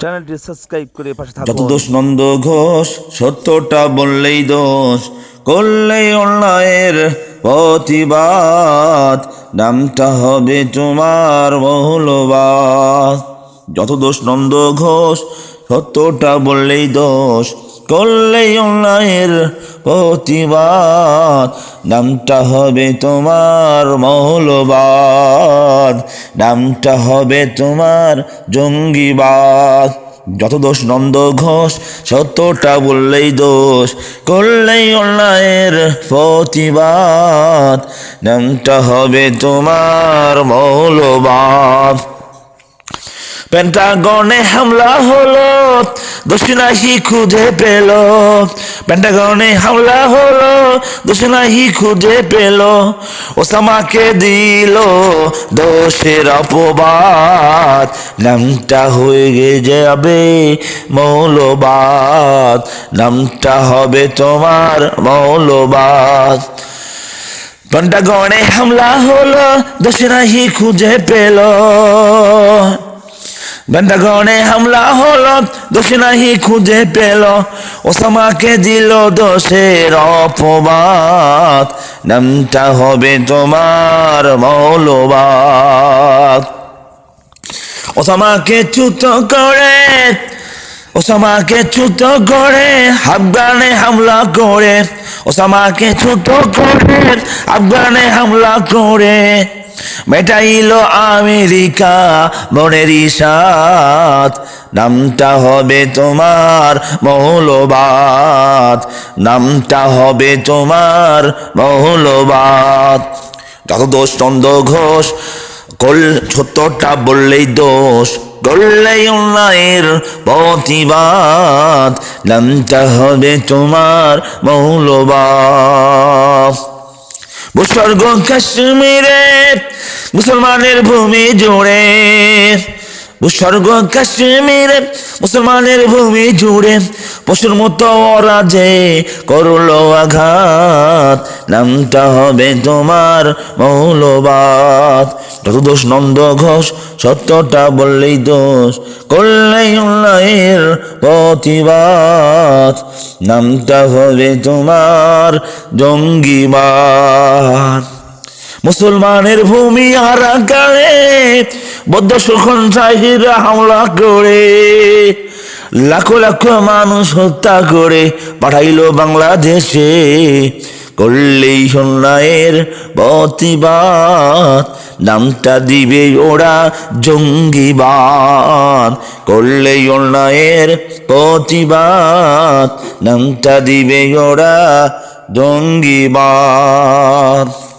চ্যানেলটি সাবস্ক্রাইব করে পাশে থাকুন। যত দোষ নন্দ ঘোষ, সত্যটা বললেই দোষ, করলেই অন্যায়ের প্রতিবাদ, নামটা হবে তোমার মৌলবাদ। যত দোষ নন্দ ঘোষ, সত্যটা বললেই দোষ করলেই অন্যায়ের প্রতিবাদ। নামটা হবে তোমার মৌলবাদ। নামটা হবে তোমার জঙ্গিবাদ। যত দোষ নন্দ ঘোষ, সত্যটা বললেই দোষ। করলেই অন্যায়ের প্রতিবাদ। নামটা হবে তোমার মৌলবাদ। পেন্টাগনে হামলা হলো দোষী খুঁজে পেল পেন্টাগনে হামলা হলো দোষী নাহি খুঁজে পেল ওসামাকে দিল দোষের অপবাদ নামটা হয়ে যাবে মৌলবাদ নামটা হবে তোমার মৌলবাদ পেন্টাগনে হামলা হলো দোষী খুঁজে পেল পেন্টাগনে হামলা হলো, দোষী নাহি খুঁজে পেল। ওসামাকে দিল দোষের অপবাদ, নামটা হবে তোমার মৌলবাদ। ওসামাকে চ্যুত করে, ওসামাকে চ্যুত করে, আফগানে হামলা করে, ওসামাকে চ্যুত করে, আফগানে হামলা করে। মেটাইল আমেরিকা মনের ইসাত নামটা হবে তোমার মৌলবাদ। নামটা হবে তোমার মৌলবাদ। যত দোষ চন্দ ঘোষ, কল, সত্যটা বললেই দোষ করলেই অন্যায়ের প্রতিবাদ। নামটা হবে তোমার মৌলবাদ। ভূস্বর্গ কাশ্মীরে মুসলমানের ভূমি জুড়ে, ভূস্বর্গ কাশ্মীরে মুসলমানের ভূমি জুড়ে, পশুর মতো যে করল আঘাত। নামটা হবে তোমার মৌলবাদ। যত দোষ নন্দ ঘোষ, সত্যটা বললেই দোষ। করলেই অন্যায়ের প্রতিবাদ। নামটা হবে তোমার জঙ্গিবাদ। মুসলমানের ভূমি আর হারাকারে বদ্ধ সুখন চাহিরা হামলা করে, লাখো লাখো মানুষ হত্যা করে পাঠাইলো বাংলাদেশে। করলেই সন্ন্যায়ের প্রতিবাদ, নামটা দিবে ওরা জঙ্গিবাদ। করলেই অন্যায়ের প্রতিবাদ, নামটা দিবে ওরা জঙ্গিবাদ।